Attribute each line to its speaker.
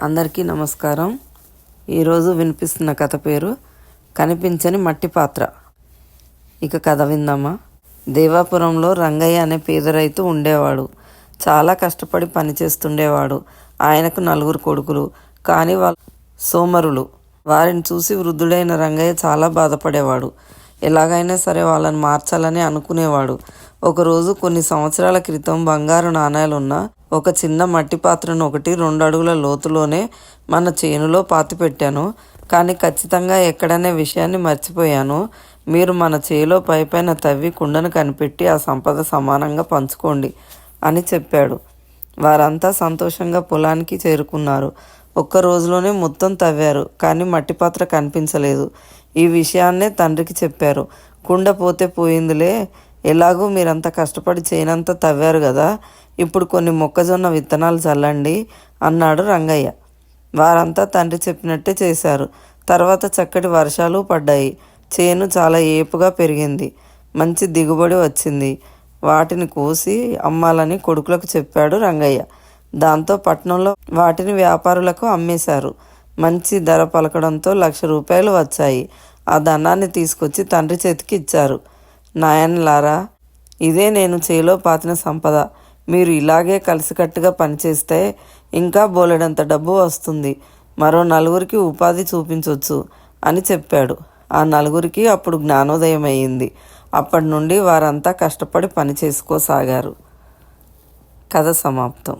Speaker 1: అందరికీ నమస్కారం. ఈరోజు వినిపిస్తున్న కథ పేరు కనిపించని మట్టి పాత్ర. ఇక కథ విందామా? దేవాపురంలో రంగయ్య అనే పేద రైతు ఉండేవాడు. చాలా కష్టపడి పనిచేస్తుండేవాడు ఆయనకు నలుగురు కొడుకులు కానీ వాళ్ళు సోమరులు. వారిని చూసి వృద్ధుడైన రంగయ్య చాలా బాధపడేవాడు. ఎలాగైనా సరే వాళ్ళని మార్చాలని అనుకునేవాడు. ఒకరోజు కొన్ని సంవత్సరాల క్రితం బంగారు నాణేలున్న ఒక చిన్న మట్టి పాత్రను ఒకటి రెండు అడుగుల లోతులోనే మన చేనులో పాతిపెట్టాను. కానీ ఖచ్చితంగా ఎక్కడనే విషయాన్ని మర్చిపోయాను. మీరు మన చేలో పైపైన తవ్వి కుండను కనిపెట్టి ఆ సంపద సమానంగా పంచుకోండి అని చెప్పాడు. వారంతా సంతోషంగా పొలానికి చేరుకున్నారు. ఒక్క రోజులోనే మొత్తం తవ్వారు కానీ మట్టి పాత్ర కనిపించలేదు. ఈ విషయాన్నే తండ్రికి చెప్పారు. కుండ పోతే పోయిందిలే ఎలాగూ మీరంతా కష్టపడి చేయనంతా తవ్వారు కదా. ఇప్పుడు కొన్ని మొక్కజొన్న విత్తనాలు చల్లండి అన్నాడు రంగయ్య. వారంతా తండ్రి చెప్పినట్టే చేశారు. తర్వాత చక్కటి వర్షాలు పడ్డాయి. చేను చాలా ఏపుగా పెరిగింది. మంచి దిగుబడి వచ్చింది. వాటిని కోసి అమ్మాలని కొడుకులకు చెప్పాడు రంగయ్య. దాంతో పట్నంలో వాటిని వ్యాపారులకు అమ్మేశారు. మంచి ధర పలకడంతో లక్ష రూపాయలు వచ్చాయి. ఆ ధనాన్ని తీసుకొచ్చి తండ్రి చేతికి ఇచ్చారు. నాయనలారా ఇదే నేను చేలో పాతిన సంపద. మీరు ఇలాగే కలిసికట్టుగా పనిచేస్తే ఇంకా బోలెడంత డబ్బు వస్తుంది. మరో నలుగురికి ఉపాధి చూపించవచ్చు అని చెప్పాడు. ఆ నలుగురికి అప్పుడు జ్ఞానోదయం అయ్యింది అప్పటి నుండి వారంతా కష్టపడి పని చేసుకోసాగారు. కథ సమాప్తం.